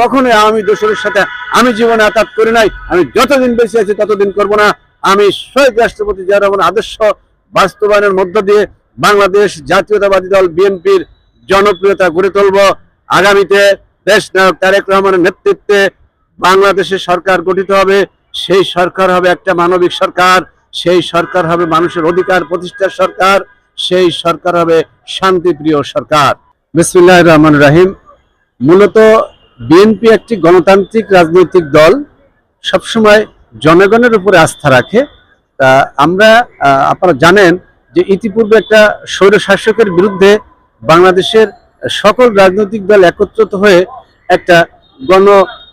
কখনোই আওয়ামী দোষরের সাথে আমি জীবনে আতাত করি নাই, আমি যতদিন বেঁচে আছি ততদিন করব না। আমি শহীদ রাষ্ট্রপতি জিয়া রহমান আদর্শ বাস্তবায়নের মধ্য দিয়ে বাংলাদেশ জাতীয়তাবাদী দল বিএনপির জনপ্রিয়তা গড়ে তুলব। আগামীতে দেশ নায়ক তারেক রহমানের নেতৃত্বে বাংলাদেশের সরকার গঠিত হবে। সেই সরকার হবে একটা মানবিক সরকার, সেই সরকার হবে মানুষের অধিকার প্রতিষ্ঠার সরকার, সেই সরকার হবে শান্তিপ্রিয় সরকার। বিসমিল্লাহ রহমান রাহিম। মূলত বিএনপি একটি গণতান্ত্রিক রাজনৈতিক দল, সবসময় জনগণের উপরে আস্থা রাখে। তা আমরা আপনারা জানেন যে ইতিপূর্বে একটা স্বৈর শাসকের বিরুদ্ধে বাংলাদেশের সকল রাজনৈতিক দল একত্রিত হয়ে একটা গণ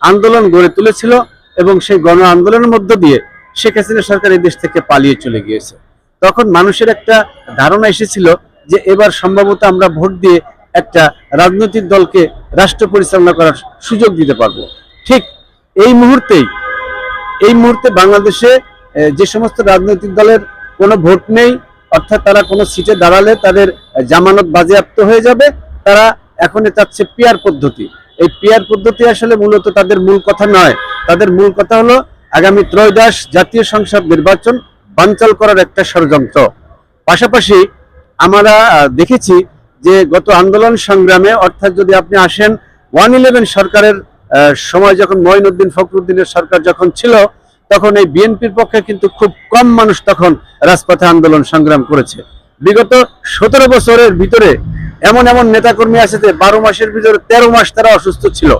আন্দোলন গড়ে তুলেছিল এবং সেই গণ আন্দোলনের মধ্য দিয়ে শেখ হাসিনা সরকার এই দেশ থেকে পালিয়ে চলে গিয়েছে। তখন মানুষের একটা ধারণা এসেছিল যে এবার সম্ভবত আমরা ভোট দিয়ে একটা রাজনৈতিক দলকে রাষ্ট্র পরিচালনা করার সুযোগ দিতে পারব। ঠিক এই মুহূর্তেই, এই মুহূর্তে বাংলাদেশে যে সমস্ত রাজনৈতিক দলের কোনো ভোট নেই, অর্থাৎ তারা কোনো সিটে দাঁড়ালে তাদের জামানত বাজেয়াপ্ত হয়ে যাবে, তারা এখন চাচ্ছে পিয়ার পদ্ধতি। এই পিয়ার পদ্ধতি আসলে মূলত তাদের মূল কথা নয়। তাদের মূল কথা হলো আগামী ত্রয়োদশ জাতীয় সংসদ নির্বাচন বানচাল করার একটা ষড়যন্ত্র। পাশাপাশি আমরা দেখেছি যে গত আন্দোলন সংগ্রামে, অর্থাৎ যদি আপনি আসেন, ওয়ান ইলেভেন সরকারের সময় যখন মঈনুদ্দিন ফখরুদ্দিনের সরকার যখন ছিল, তখন এই বিএনপির পক্ষে কিন্তু খুব কম মানুষ তখন রাজপথে আন্দোলন সংগ্রাম করেছে। বিগত সতেরো বছরের ভিতরে এমন এমন নেতাকর্মী আছে যে বারো মাসের ভিতরে তেরো মাস তারা অসুস্থ ছিল।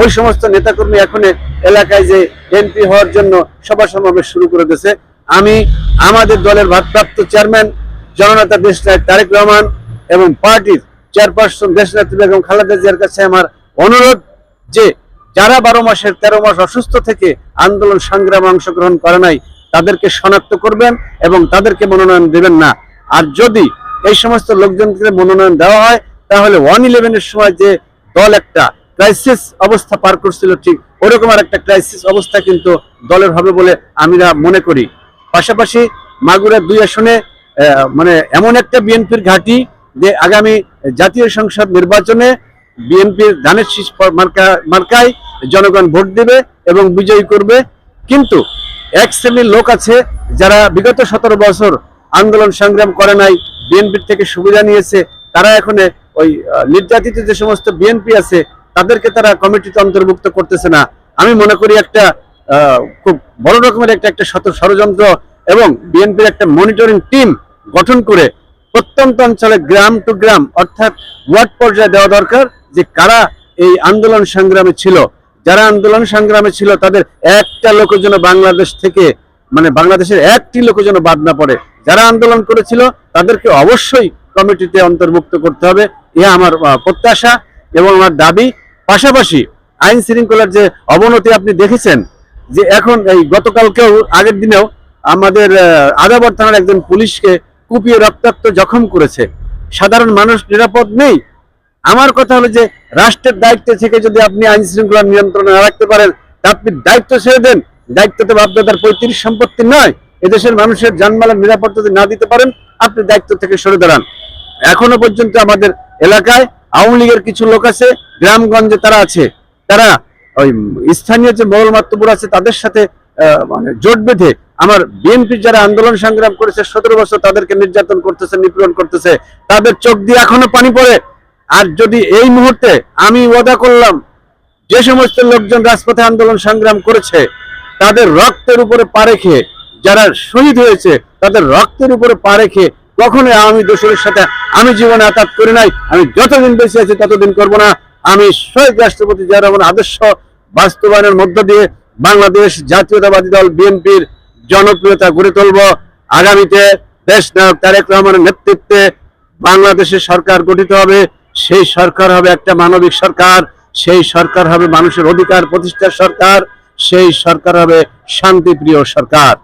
ওই সমস্ত নেতাকর্মী এখন এলাকায় যে এমপি হওয়ার জন্য সভা সমাবেশ শুরু করে দিয়েছে। আমি আমাদের দলের ভারপ্রাপ্ত চেয়ারম্যান জননেতা দেশ তারেক রহমান এবং পার্টির চেয়ারপারসন দেশ নেত্রী বেগম খালেদা জিয়ার কাছে আমার অনুরোধ যে যারা বারো মাসের তেরো মাস অসুস্থ থেকে আন্দোলন সংগ্রামে অংশগ্রহণ করে নাই, তাদেরকে শনাক্ত করবেন এবং তাদেরকে মনোনয়ন দেবেন না। আর যদি এই সমস্ত লোকজনকে মনোনয়ন দেওয়া হয়, তাহলে ওয়ান ইলেভেনের সময় যে দল একটা ক্রাইসিস অবস্থা পার করছিল, ঠিক ওরকম আর একটা ক্রাইসিস অবস্থা কিন্তু দলের হবে বলে আমরা মনে করি। পাশাপাশি মাগুরা দুই আসনে মানে এমন একটা বিএনপির ঘাঁটি যে আগামী জাতীয় সংসদ নির্বাচনে বিএনপির ধানের শীষ মার্কায় জনগণ ভোট দেবে এবং বিজয়ী করবে। কিন্তু এক শ্রেণির লোক আছে যারা বিগত সতেরো বছর আন্দোলন সংগ্রাম করে নাই, বিএনপির থেকে সুবিধা নিয়েছে, তারা এখন ওই নির্যাতিত যে সমস্ত বিএনপি আছে, তাদেরকে তারা কমিটিতে অন্তর্ভুক্ত করতেছে না। আমি মনে করি একটা খুব বড় রকমের একটা একটা শত ষড়যন্ত্র এবং বিএনপির একটা মনিটরিং টিম গঠন করে প্রত্যন্ত অঞ্চলে গ্রাম টু গ্রাম, অর্থাৎ ওয়ার্ড পর্যায়ে দেওয়া দরকার যে কারা এই আন্দোলন সংগ্রামে ছিল। যারা আন্দোলন সংগ্রামে ছিল, তাদের একটা লোকের জন্য বাংলাদেশ থেকে মানে বাংলাদেশের একটি লোকের জন্য বাদ না পড়ে। যারা আন্দোলন করেছিল, তাদেরকে অবশ্যই কমিটিতে অন্তর্ভুক্ত করতে হবে। এ আমার প্রত্যাশা এবং আমার দাবি। পাশাপাশি আইন শৃঙ্খলার যে অবনতি আপনি দেখেছেন, যে এখন এই গতকালকেও আগের দিনেও আমাদের আদাবর থানার একজন পুলিশকে কুপিয়ে রক্তাক্ত জখম করেছে। সাধারণ মানুষ নিরাপদ নেই। আমার কথা হলো যে, রাষ্ট্রের দায়িত্ব থেকে যদি আপনি আইন শৃঙ্খলা নিয়ন্ত্রণে না রাখতে পারেন, তা আপনি দায়িত্ব ছেড়ে দেন। দায়িত্ব তো বাপদাদার পঁয়ত্রিশ সম্পত্তি নয়। এদেশের মানুষের জানমালের নিরাপত্তা যদি না দিতে পারেন, আপনি দায়িত্ব থেকে সরে দাঁড়ান। এখনও পর্যন্ত আমাদের এলাকায় আওয়ামী লীগের কিছু লোক আছে, গ্রামগঞ্জে তারা আছে। তারা ওই স্থানীয় যে মহল মাত্রপুর আছে, তাদের সাথে মানে জোট বেঁধে আমার বিএনপির যারা আন্দোলন সংগ্রাম করেছে, সতেরো বছর তাদেরকে নির্যাতন করতেছে, নিপীড়ন করতেছে, তাদের চোখ দিয়ে এখনও পানি পড়ে। আর যদি এই মুহূর্তে আমি ওয়াদা করলাম, যে সমস্ত লোকজন রাজপথে আন্দোলন সংগ্রাম করেছে, তাদের রক্তের উপরে পা রেখে যারা শহীদ হয়েছে, তাদের রক্তের উপরে পা রেখে কখনোই আমি দোষরের সাথে আমি জীবনে আঘাত করি নাই। আমি যতদিন বেঁচে আছি, ততদিন করব না। আমি শহীদ রাষ্ট্রপতি জিয়া রহমান আদর্শ বাস্তবায়নের মধ্য দিয়ে বাংলাদেশ জাতীয়তাবাদী দল বিএনপির জনপ্রিয়তা গড়ে তুলব। আগামীতে দেশ নায়ক তারেক রহমানের নেতৃত্বে বাংলাদেশের সরকার গঠিত হবে। সেই সরকার হবে একটা মানবিক সরকার, সেই সরকার হবে মানুষের অধিকার প্রতিষ্ঠার সরকার, সেই সরকার হবে শান্তিপ্রিয় সরকার।